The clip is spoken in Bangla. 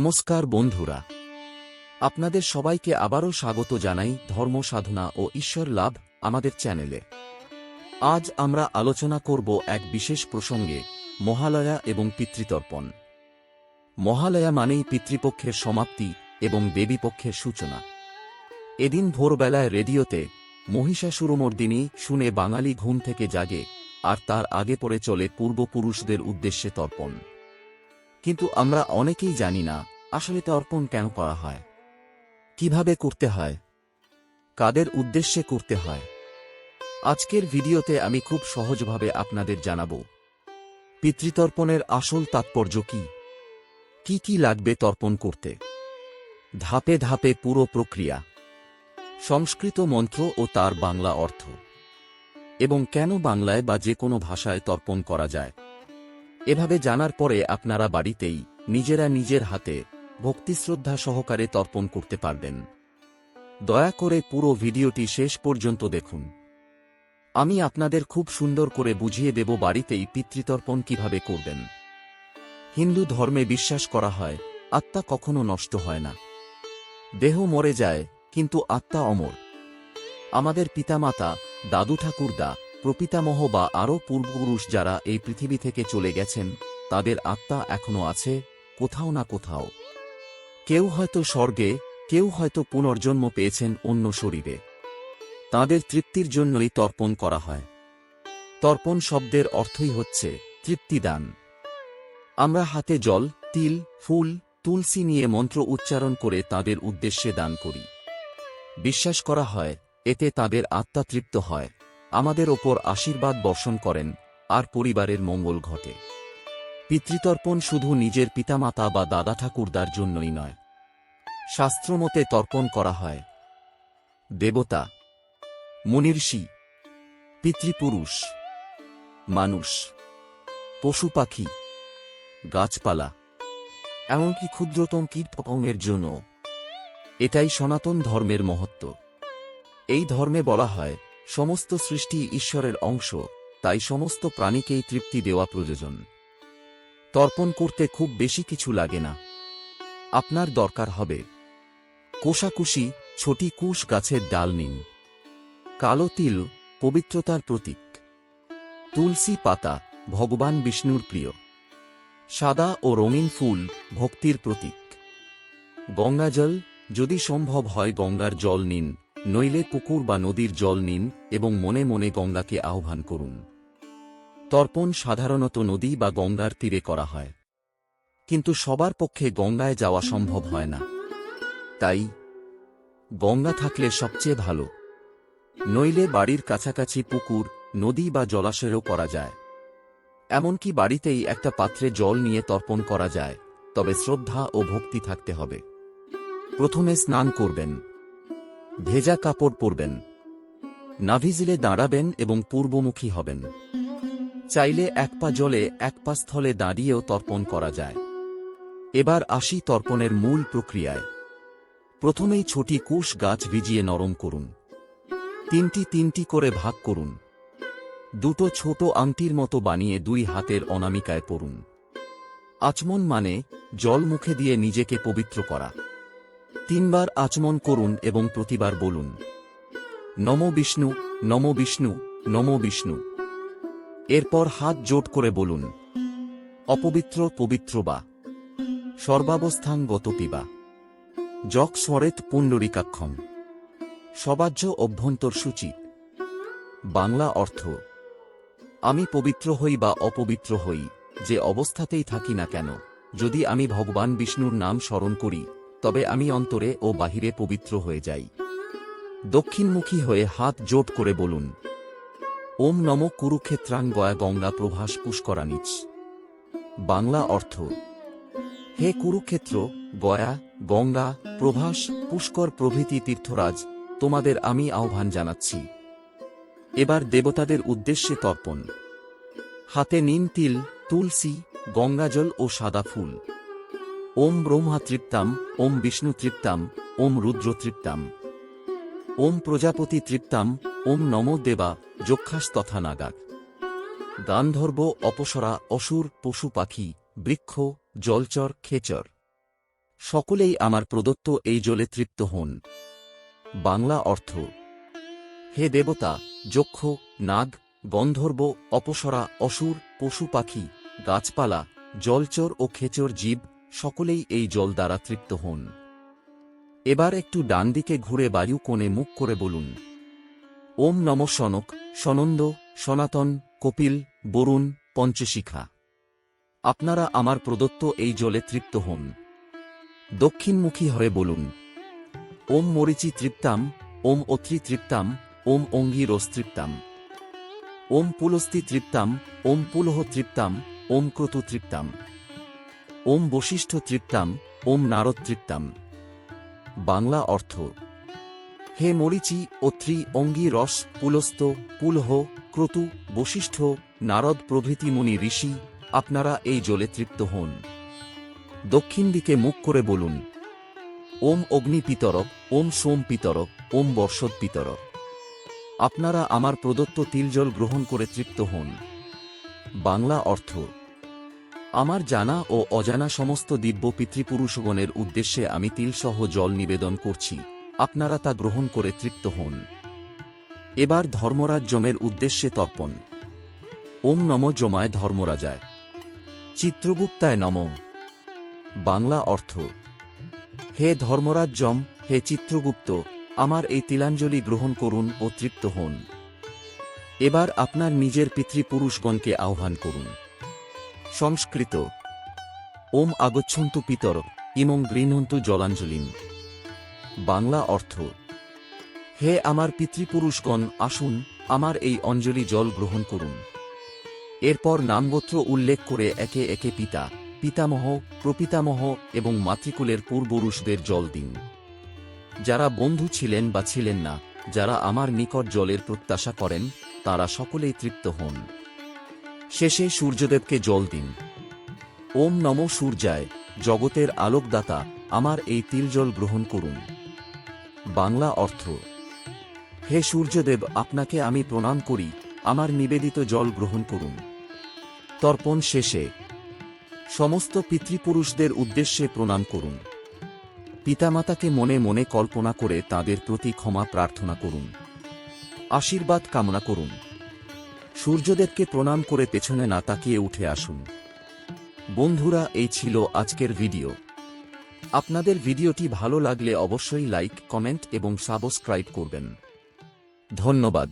নমস্কার বন্ধুরা। আপনাদের সবাইকে আবারও স্বাগত জানাই ধর্ম সাধনা ও ঈশ্বর লাভ আমাদের চ্যানেলে। আজ আমরা আলোচনা করব এক বিশেষ প্রসঙ্গে, মহালয়া এবং পিতৃতর্পণ। মহালয়া মানেই পিতৃপক্ষের সমাপ্তি এবং দেবীপক্ষের সূচনা। এদিন ভোরবেলায় রেডিওতে মহিষাসুরমর্দিনী শুনে বাঙালি ঘুম থেকে জাগে আর তার আগে পরে চলে পূর্বপুরুষদের উদ্দেশ্যে তর্পণ। কিন্তু আমরা অনেকেই জানি না আসলে তর্পণ কেন করা হয়। কীভাবে করতে হয়? কাদের উদ্দেশ্যে করতে হয়? আজকের ভিডিওতে আমি খুব সহজভাবে আপনাদের জানাব। পিতৃতর্পণের আসল তাৎপর্য কি? কি কি লাগবে তর্পণ করতে? ধাপে ধাপে পুরো প্রক্রিয়া। সংস্কৃত মন্ত্র ও তার বাংলা অর্থ। এবং কেন বাংলায় বা যে কোনো ভাষায় তর্পণ করা যায়। এভাবে জানার পরে আপনারা বাড়িতেই নিজেরা নিজের হাতে ভক্তিশ্রদ্ধা সহকারে তর্পণ করতে পারবেন। দয়া করে পুরো ভিডিওটি শেষ পর্যন্ত দেখুন। আমি আপনাদের খুব সুন্দর করে বুঝিয়ে দেব বাড়িতেই পিতৃতর্পণ কীভাবে করবেন। হিন্দু ধর্মে বিশ্বাস করা হয়, আত্মা কখনো নষ্ট হয় না। দেহ মরে যায়, কিন্তু আত্মা অমর। আমাদের পিতামাতা, দাদু ঠাকুরদা প্রপিতামহ বা আরও পূর্বপুরুষ যারা এই পৃথিবী থেকে চলে গেছেন, তাদের আত্মা এখনও আছে, কোথাও না কোথাও। কেউ হয়তো স্বর্গে, কেউ হয়তো পুনর্জন্ম পেয়েছেন অন্য শরীরে। তাদের তৃপ্তির জন্যই তর্পণ করা হয়। তর্পণ শব্দের অর্থই হচ্ছে তৃপ্তিদান। আমরা হাতে জল, তিল, ফুল, তুলসী নিয়ে মন্ত্র উচ্চারণ করে তাদের উদ্দেশ্যে দান করি। বিশ্বাস করা হয়, এতে তাদের আত্মা তৃপ্ত হয়। আমাদের ওপর আশীর্বাদ বর্ষণ করেন, আর পরিবারের মঙ্গল ঘটে। পিতৃতর্পণ শুধু নিজের পিতামাতা বা দাদা ঠাকুরদার জন্যই নয়। শাস্ত্রমতে তর্পণ করা হয়। দেবতা, মুনির্ষি, পিতৃপুরুষ, মানুষ, পশু পাখি, গাছপালা, এমনকি ক্ষুদ্রতম কীটপতঙ্গের জন্য। এটাই সনাতন ধর্মের মহত্ব। এই ধর্মে বলা হয় সমস্ত সৃষ্টি ঈশ্বরের অংশ, তাই সমস্ত প্রাণীকেই তৃপ্তি দেওয়া প্রয়োজন। তর্পণ করতে খুব বেশি কিছু লাগে না। আপনার দরকার হবে। কোষাকুষি, ছোটি কুশ গাছের ডাল নিন। কালো তিল, পবিত্রতার প্রতীক। তুলসী পাতা, ভগবান বিষ্ণুর প্রিয়। সাদা ও রঙিন ফুল, ভক্তির প্রতীক। গঙ্গাজল, যদি সম্ভব হয় গঙ্গার জল নিন। নইলে পুকুর বা নদীর জল নিন এবং মনে মনে গঙ্গাকে আহ্বান করুন। তর্পণ সাধারণত নদী বা গঙ্গার তীরে করা হয়। কিন্তু সবার পক্ষে গঙ্গায় যাওয়া সম্ভব হয় না। তাই গঙ্গা থাকলে সবচেয়ে ভালো। নইলে বাড়ির কাছাকাছি পুকুর, নদী বা জলাশয়েও করা যায়। এমনকি বাড়িতেই একটা পাত্রে জল নিয়ে তর্পণ করা যায়, তবে শ্রদ্ধা ও ভক্তি থাকতে হবে। প্রথমে স্নান করবেন। ভেজা কাপড় পরবেন। নাভিজিলে দাঁড়াবেন এবং পূর্বমুখী হবেন। চাইলে এক পা জলে, এক পা স্থলে দাঁড়িয়েও তর্পণ করা যায়। এবার আসি তর্পণের মূল প্রক্রিয়ায়। প্রথমেই ছোটি কুশ গাছ ভিজিয়ে নরম করুন। তিনটি তিনটি করে ভাগ করুন। দুটো ছোট আংটির মতো বানিয়ে দুই হাতের অনামিকায় পড়ুন আচমন মানে জল মুখে দিয়ে নিজেকে পবিত্র করা। তিনবার আচমন করুন এবং প্রতিবার বলুন, নম বিষ্ণু নম বিষ্ণু নম বিষ্ণু। এরপর হাত জোট করে বলুন, অপবিত্র পবিত্র বা সর্বাবস্থাঙ্গত পিবা যক স্বরেত পুণ্ডরিকাক্ষম। সবাজ্য অভ্যন্তর সূচি। বাংলা অর্থ, আমি পবিত্র হই বা অপবিত্র হই, যে অবস্থাতেই থাকি না কেন, যদি আমি ভগবান বিষ্ণুর নাম স্মরণ করি তবে আমি অন্তরে ও বাহিরে পবিত্র হয়ে যাই। দক্ষিণমুখী হয়ে হাত জোট করে বলুন, ওম নম কুরুক্ষেত্রাং গয়া গঙ্গা প্রভাস পুষ্করানিচ বাংলা অর্থ, হে কুরুক্ষেত্র, গয়া, গঙ্গা, প্রভাস, পুষ্কর প্রভৃতি তীর্থরাজ, তোমাদের আমি আহ্বান জানাচ্ছি। এবার দেবতাদের উদ্দেশ্যে তর্পণ। হাতে নিন তিল, তুলসী, গঙ্গাজল ও সাদা ফুল। ওম ব্রহ্মা তৃপ্তাম, ওম বিষ্ণু তৃপ্তাম, ওম রুদ্র তৃপ্তাম। ওম প্রজাপতি তৃপ্তাম, ওম নম দেবা, যক্ষাস তথা নাগাক গান্ধর্ব অপসরা, অসুর, পশু পাখি, বৃক্ষ, জলচর, খেচর। সকলেই আমার প্রদত্ত এই জলে তৃপ্ত হন। বাংলা অর্থ, হে দেবতা, যক্ষ, নাগ, গন্ধর্ব, অপসরা, অসুর, পশু পাখি, গাছপালা, জলচর ও খেচর জীব সকলেই এই জল দ্বারা তৃপ্ত হন। এবার একটু ডান দিকে ঘুরে বায়ু কোণে মুখ করে বলুন। ওম নম সনক, সনন্দ, সনাতন, কপিল, বরুণ, পঞ্চশিখা। আপনারা আমার প্রদত্ত এই জলে তৃপ্ত হন। দক্ষিণমুখী হয়ে বলুন। ওম মরিচি তৃপ্তাম, ওম অত্রি তৃপ্তাম, ওম অঙ্গিরস তৃপ্তাম। ওম পুলস্তি তৃপ্তাম, ওম পুলহ তৃপ্তাম, ওম ক্রতু তৃপ্তাম। ওম বশিষ্ঠ তৃপ্তাম, ওম নারদ তৃপ্তাম। বাংলা অর্থ, হে মরিচি অত্রি অঙ্গি রস, পুলস্ত, পুলহ, ক্রতু, বশিষ্ঠ, নারদ প্রভৃতি মুনি ঋষি, আপনারা এই জলে তৃপ্ত হন। দক্ষিণ দিকে মুখ করে বলুন, ওম অগ্নি পিতরক, ওম সোম পিতরক, ওম বর্ষদ পিতরক। আপনারা আমার প্রদত্ত তিলজল গ্রহণ করে তৃপ্ত হন। বাংলা অর্থ আমার জানা ও অজানা সমস্ত দিব্য পিতৃপুরুষগণের উদ্দেশ্যে আমি তিলসহ জল নিবেদন করছি, আপনারা তা গ্রহণ করে তৃপ্ত হন। এবার ধর্মরাজ যমের উদ্দেশ্যে তর্পণ। ওম নম জমায় ধর্মরাজায়। চিত্রগুপ্তায় নম। বাংলা অর্থ, হে ধর্মরাজ যম হে চিত্রগুপ্ত, আমার এই তিলাঞ্জলি গ্রহণ করুন ও তৃপ্ত হন। এবার আপনার নিজের পিতৃপুরুষগণকে আহ্বান করুন। সংস্কৃত। ওম আগচ্ছন্তু পিতর, ইমং গৃহন্তু জলাঞ্জলিম। বাংলা অর্থ, হে আমার পিতৃপুরুষগণ, আসুন আমার এই অঞ্জলি জল গ্রহণ করুন। এরপর নামগোত্র উল্লেখ করে একে একে পিতা, পিতামহ, প্রপিতামহ এবং মাতৃকুলের পূর্বপুরুষদের জল দিন। যারা বন্ধু ছিলেন বা ছিলেন না, যারা আমার নিকট জলের প্রত্যাশা করেন, তারা সকলেই তৃপ্ত হন। শেষে সূর্যদেবকে জল দিন। ওম নম সূর্যায়, জগতের আলোকদাতা, আমার এই তিলজল গ্রহণ করুন। বাংলা অর্থ, হে সূর্যদেব, আপনাকে আমি প্রণাম করি, আমার নিবেদিত জল গ্রহণ করুন। তর্পণ শেষে, সমস্ত পিতৃপুরুষদের উদ্দেশ্যে প্রণাম করুন। পিতামাতাকে মনে মনে কল্পনা করে তাদের প্রতি ক্ষমা প্রার্থনা করুন। আশীর্বাদ কামনা করুন। সূর্যদেবকে প্রণাম করে পেছনে না তাকিয়ে উঠে আসুন। বন্ধুরা, এই ছিল আজকের ভিডিও। আপনাদের ভিডিওটি ভালো লাগলে অবশ্যই লাইক, কমেন্ট এবং সাবস্ক্রাইব করবেন। ধন্যবাদ।